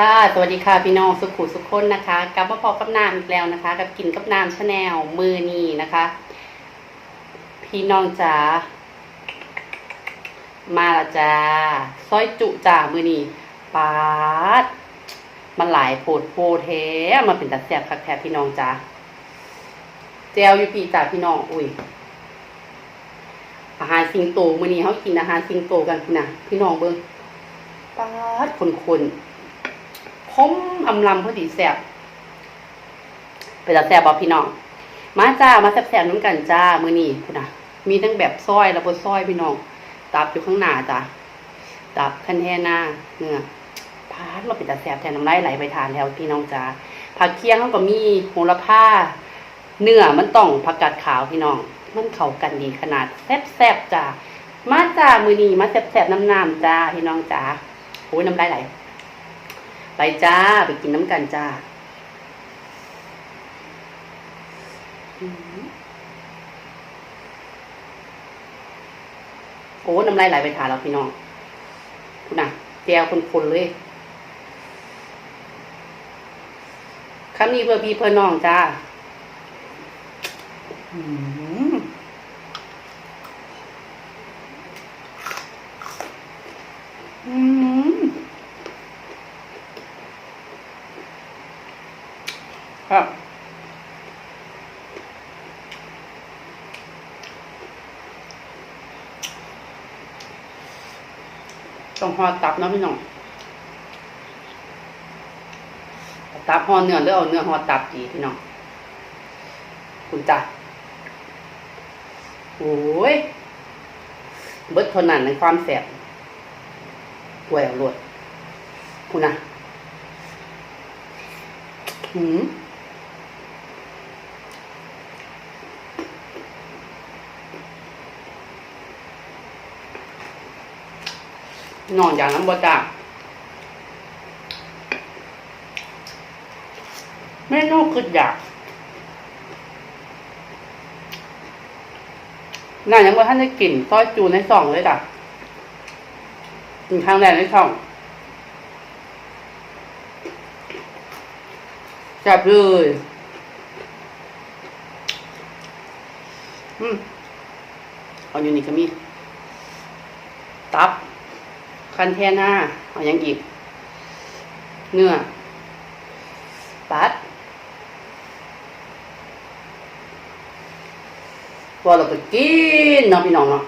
ค่ะ สวัสดีค่ะพี่น้องสุขุสุขคนนะคะกลับมาพอกับน้ำอีกแล้วนะคะ กับกินกับน้ำชาแนลมือนีนะคะ พี่น้องจ๋ามาละจ้าซอยจุจ่ามือนีปาดมันหลายโผดโพแท้มาเป็นตัดแสบคักแท้พี่น้องจ๋าแจวอยู่ปีจ่าพี่น้องอุ้ยอาหารสิงโตมือนีเขากินอาหารสิงโตกันคุณนะพี่น้องเบิ้งปาดคนคนๆ คมอำลำพอดีแซ่บไปแล้วแซ่บบ่พี่น้อง มาจ้ามาแซ่บน้ำกันจ้ามือนี้คุณนะมีทั้งแบบซอยและบ่ซอยพี่น้องตับอยู่ข้างหน้าจ้าตับคันแท่หน้าเนื้อพาดมาเป็นตาแซ่บแทนน้ำลายไหลไปทานแล้วพี่น้องจ้าผักเคียงเขาก็มีโหระพาเนื้อมันต้องผักกาดขาวพี่น้อง มันเข้ากันดีขนาดแซ่บๆจ้ามาจ้ามือนีมาแซ่บๆน้ำน้ำจ้าพี่น้องจ้าโอ้ยน้ำลายไหล ไปจ้า ไปกินน้ำกันจ้าโอ้น้ำลายไหลไปทานแล้วพี่น้องคุณน่ะแจวคนๆเลยคำนี้เพื่อพี่เพื่อน้องจ้า อืม ต้องหอตับเนาะพี่น้องตับหอเนื้อหรือเอาเนื้อหอตับดีพี่น้องคุณจ้ะโอ้ยเบิดทนนั้นในความแสบป่วยเอารวดคุณนะหืม นอนอย่างนั้นบ่จ้าเมนูคืออยากน่ายังว่าท่านได้กลิ่นซอยจูในซองเลยจ้ะกลิ่นครั้งแรกในช่องแซ่บเลยอืมเอาอยู่นี่ก็มี ตับ คันแท่หน่าเอาอย่างอีก เนื้อ ปัดพอเราก็กินเนาะพี่น้องเนาะ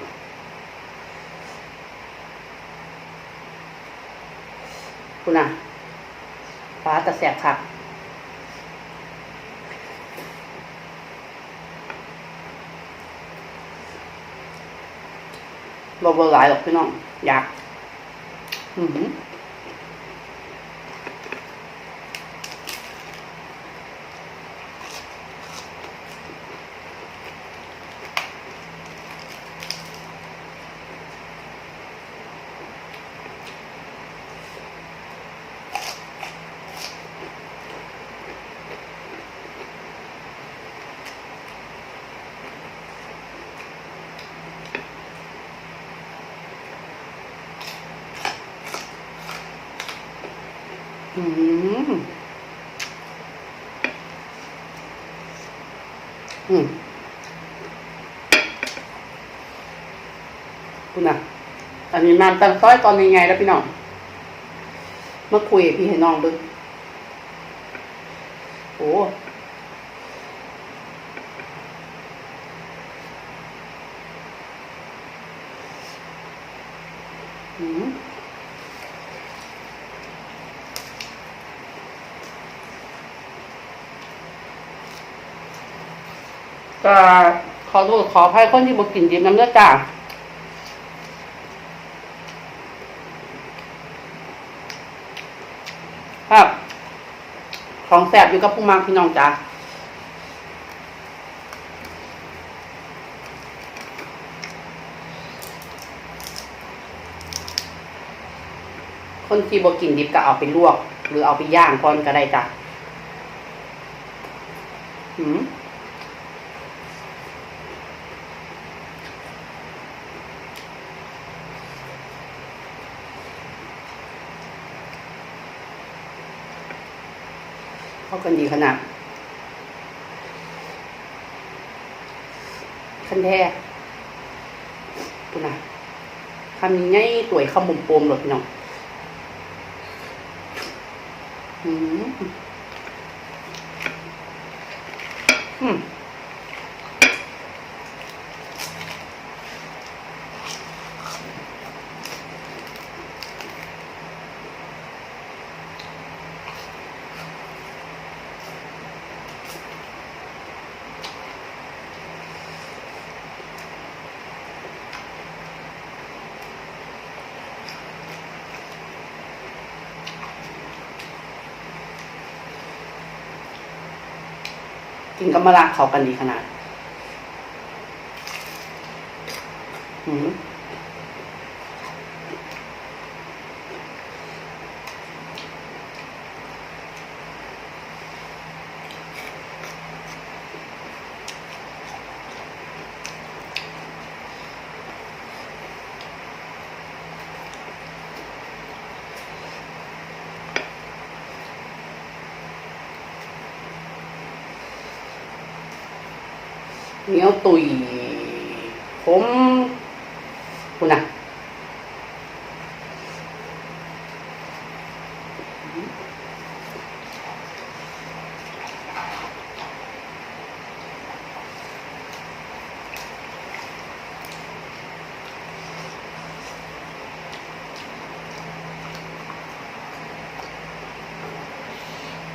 คุณน่ะฟ้าตะแสบค่ะบ่บอร์หลายหรอกพี่น้อง อยาก อื อืมอืมคุณน่ะอันนี้น้ำตังซ้อยตอนยังไงแล้วพี่น้องมาคุยพี่ให้น้องดูโอ้อืม ก็ข อโทษขออภัยคนที่บอกกินดิบน้ำเลือดจ้าครับ ของแสบอยู่กับผู้มากพี่น้องจ้าคนที่บอกกินดิบก็เอาไปลวก หรือเอาไปย่างก่อนก็ได้จ้ะหืม กันดีขนาดคันแท้คุณนะคำนี้ง่ายสวยคำมุมโปมหลดพี่น้องอืมอืม ถึงกับมาลากเขากันดีขนาด อืม เหนียวตุยผมคุณนะ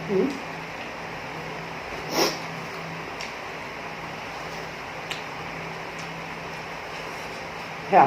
อืม ครั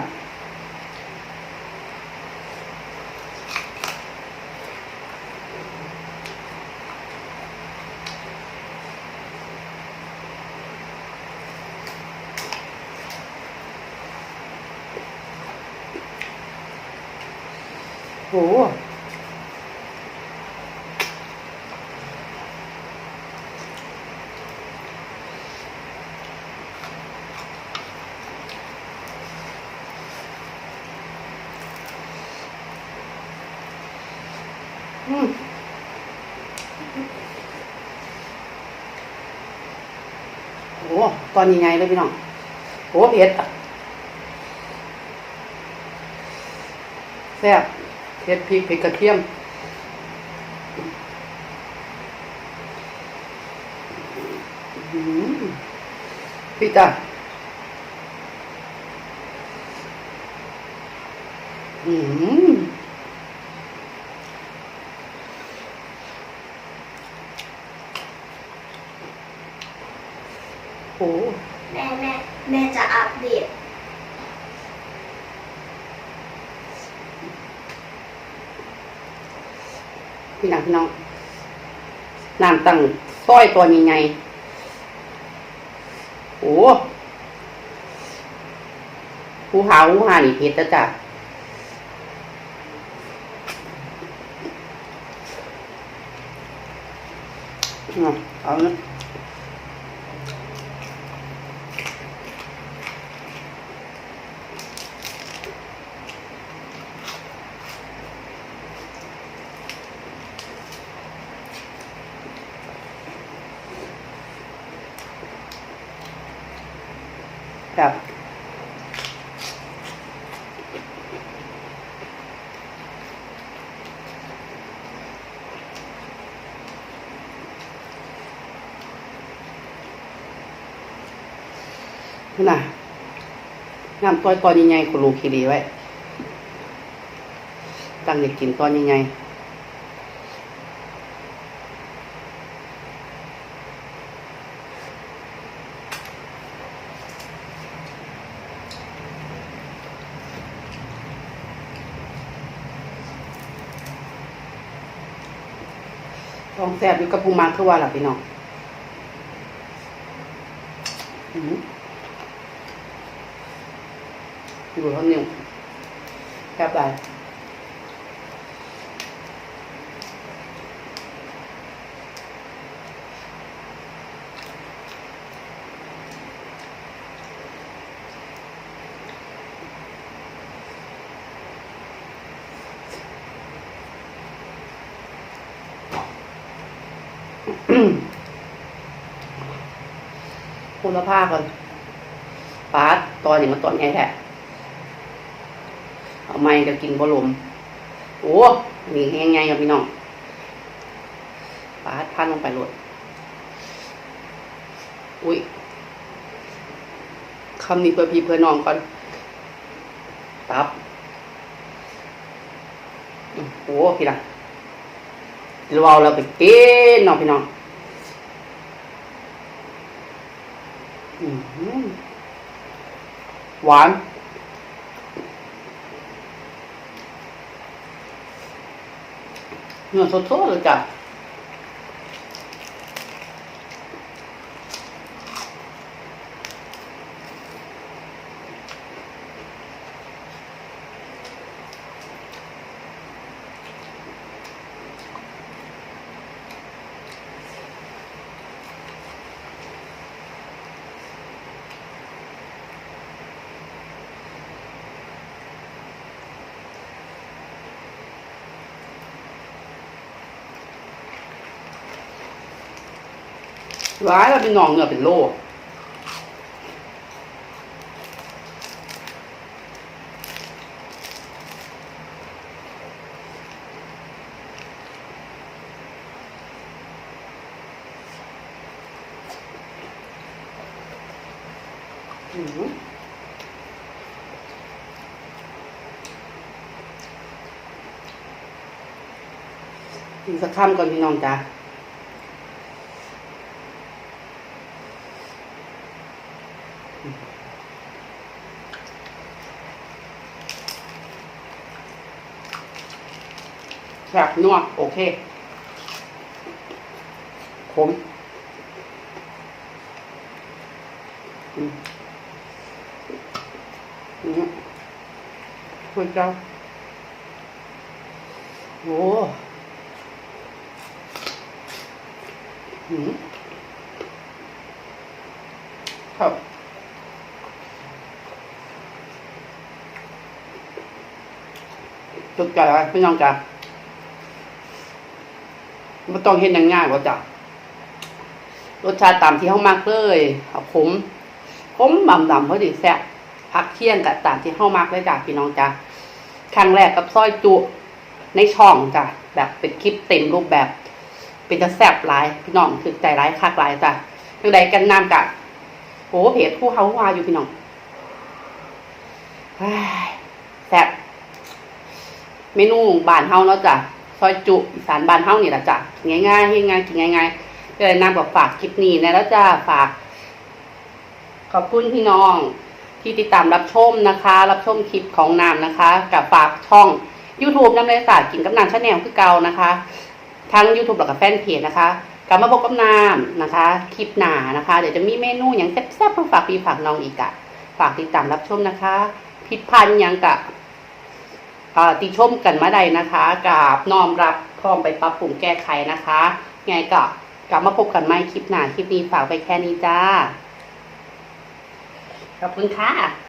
อืมโอ้ตอนนี้ไงเลยพี่น้องโอ้เผ็ดแซ่บเผ็ดพริกเผ็ดกระเทียมพี่จ้าอืม โอ้แม่แม่แม่จะอัปเดตพี่น้องพี่น้องน้ำตั้งซอยตัวยังไงโอ้หูหาหูหานี่เผ็ดจ้ะจ้ะอะเอานะ ครับ น่ะน้ำต้อยตอนยังไงคุณลูกคิดีไว้ ตั้งเด็กกินตอนยังไง องแซ่บอยู่กับปูมาคือว่าล่ะพี่น้องอือยู่เท่านี้แซ่บได้ คุณภาพก่อนปาดตอนนี้มันตอนไงแท้เอาไม้ก็กินบะลมโอ้นี่แห้งไงครับพี่น้องปาดพันลงไปโหลดอุ้ยคำนี้เพื่อพี่เพื่อน้องก่อนตับอื้อโอ้พี่น้องเราเอาเราไปเก้นน้องพี่น้องอื้อ หวาน เนื้อสดๆเลยจ้ะ ร้ายเราเป็นหนองเนื้อเป็นโลอืมกินสักคำก่อนพี่น้องจ้า แบบนัวโอเคขมอืมอืมคุณเจ้าโอ้หืมครับจุดใจอะไรพี่น้องจ้ะ ไม่ต้องเห็นง่ายๆว่าจ้ะรสชาติตามที่เขามักเลยเอาขมขมบำดำเพราะดีแซ่บผักเคี่ยงกับตามที่เขามักเลยจ้ะพี่น้องจ้ะครั้งแรกกับซอยจุในช่องจ้ะแบบเป็นคลิปเต็มรูปแบบ เป็นจะแซ่บหลายพี่น้องคือใจร้ายคักหลายจ้ะยังไงกันน้ำกะโอ้เพจผู้เขาว่าอยู่พี่น้องแซ่บเมนูบ้านเฮาเนาะจ้ะ ซอยจุสานบ้านเฮานี่แหละจ้ะง่ายๆง่ายๆกินง่ายๆก็เลยนำกับฝากคลิปนี้นะแล้วจ้าฝาก ขอบคุณพี่น้องที่ติดตามรับชมนะคะ รับชมคลิปของนามนะคะ กับฝากช่อง YouTube น้ำเลยศาสตร์กินกับนามชาแนลคือเก่านะคะ ทั้ง YouTube แล้วกับแฟนเพจนะคะกลับมาพบกับนามนะคะ คลิปหนานะคะ เดี๋ยวจะมีเมนูอย่างแซ่บๆมาฝากพี่ฝากน้องอีกอะฝากติดตามรับชมนะคะผิดพันยังกะ ติชมกันมาได้นะคะกับน้อมรับพร้อมไปปรับปรุงแก้ไขนะคะไงก็กลับมาพบกันใหม่คลิปหน้าคลิปนี้ฝากไปแค่นี้จ้าขอบคุณค่ะ